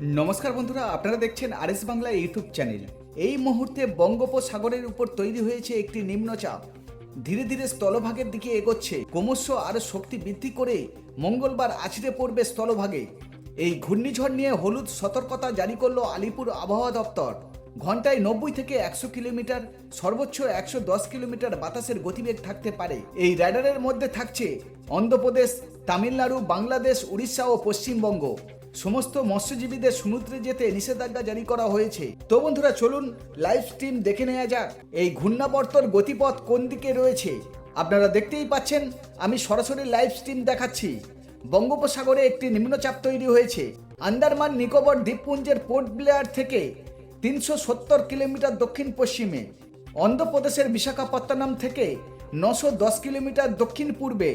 নমস্কার বন্ধুরা, আপনারা দেখছেন আরএস বাংলা ইউটিউব চ্যানেল। এই মুহূর্তে বঙ্গোপসাগরের উপর তৈরি হয়েছে একটি নিম্নচাপ। ধীরে ধীরে স্থলভাগের দিকে এগোচ্ছে। ক্রমশ আরও শক্তি বৃদ্ধি করে মঙ্গলবার আছড়ে পড়বে স্থলভাগে। এই ঘূর্ণিঝড় নিয়ে হলুদ সতর্কতা জারি করল আলিপুর আবহাওয়া দপ্তর। ঘন্টায় নব্বই থেকে একশো কিলোমিটার, সর্বোচ্চ একশো দশ কিলোমিটার বাতাসের গতিবেগ থাকতে পারে। এই র্যাডারের মধ্যে থাকছে অন্ধ্রপ্রদেশ, তামিলনাড়ু, বাংলাদেশ, উড়িষ্যা ও পশ্চিমবঙ্গ। সমস্ত মৎস্যজীবীদের সমুদ্রে যেতে নিষেধাজ্ঞা জারি করা হয়েছে। তো বন্ধুরা, চলুন লাইভ স্ট্রিম দেখে নেওয়া যাক, এই ঘূর্ণাবর্তর গতিপথ কোন দিকে রয়েছে। আপনারা দেখতেই পাচ্ছেন, আমি সরাসরি লাইভ স্ট্রিম দেখাচ্ছি। বঙ্গোপসাগরে একটি নিম্নচাপ তৈরি হয়েছে। আন্দারমান নিকোবর দ্বীপপুঞ্জের পোর্ট ব্লেয়ার থেকে তিনশো সত্তর কিলোমিটার দক্ষিণ পশ্চিমে, অন্ধ্রপ্রদেশের বিশাখাপত্তনম থেকে নশো দশ কিলোমিটার দক্ষিণ পূর্বে,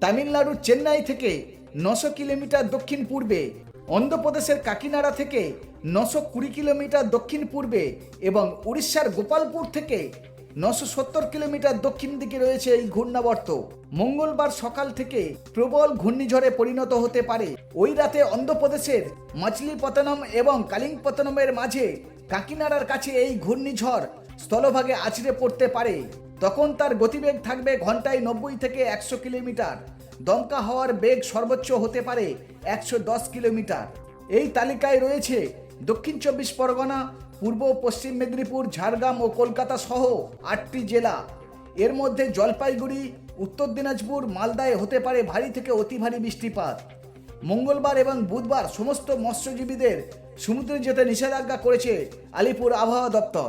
তামিলনাড়ুর চেন্নাই থেকে নশো কিলোমিটার দক্ষিণ পূর্বে, অন্ধ্রপ্রদেশের কাকিনাড়া থেকে নশো কুড়ি কিলোমিটার দক্ষিণ পূর্বে এবং উড়িষ্যার গোপালপুর থেকে নশো সত্তর কিলোমিটার দক্ষিণ দিকে রয়েছে এই ঘূর্ণাবর্ত। মঙ্গলবার সকাল থেকে প্রবল ঘূর্ণিঝড়ে পরিণত হতে পারে। ওই রাতে অন্ধ্রপ্রদেশের মাছলিপতনম এবং কালিংপতনমের মাঝে কাকিনাড়ার কাছে এই ঘূর্ণিঝড় স্থলভাগে আছড়ে পড়তে পারে। তখন তার গতিবেগ থাকবে ঘন্টায় নব্বই থেকে একশো কিলোমিটার। দমকা হওয়ার বেগ সর্বোচ্চ হতে পারে একশো দশ কিলোমিটার। এই তালিকায় রয়েছে দক্ষিণ চব্বিশ পরগনা, পূর্ব পশ্চিম মেদিনীপুর, ঝাড়গ্রাম ও কলকাতা সহ আটটি জেলা। এর মধ্যে জলপাইগুড়ি, উত্তর দিনাজপুর, মালদায় হতে পারে ভারী থেকে অতি ভারী বৃষ্টিপাত। মঙ্গলবার এবং বুধবার সমস্ত মৎস্যজীবীদের সমুদ্রে যেতে নিষেধাজ্ঞা করেছে আলিপুর আবহাওয়া দপ্তর।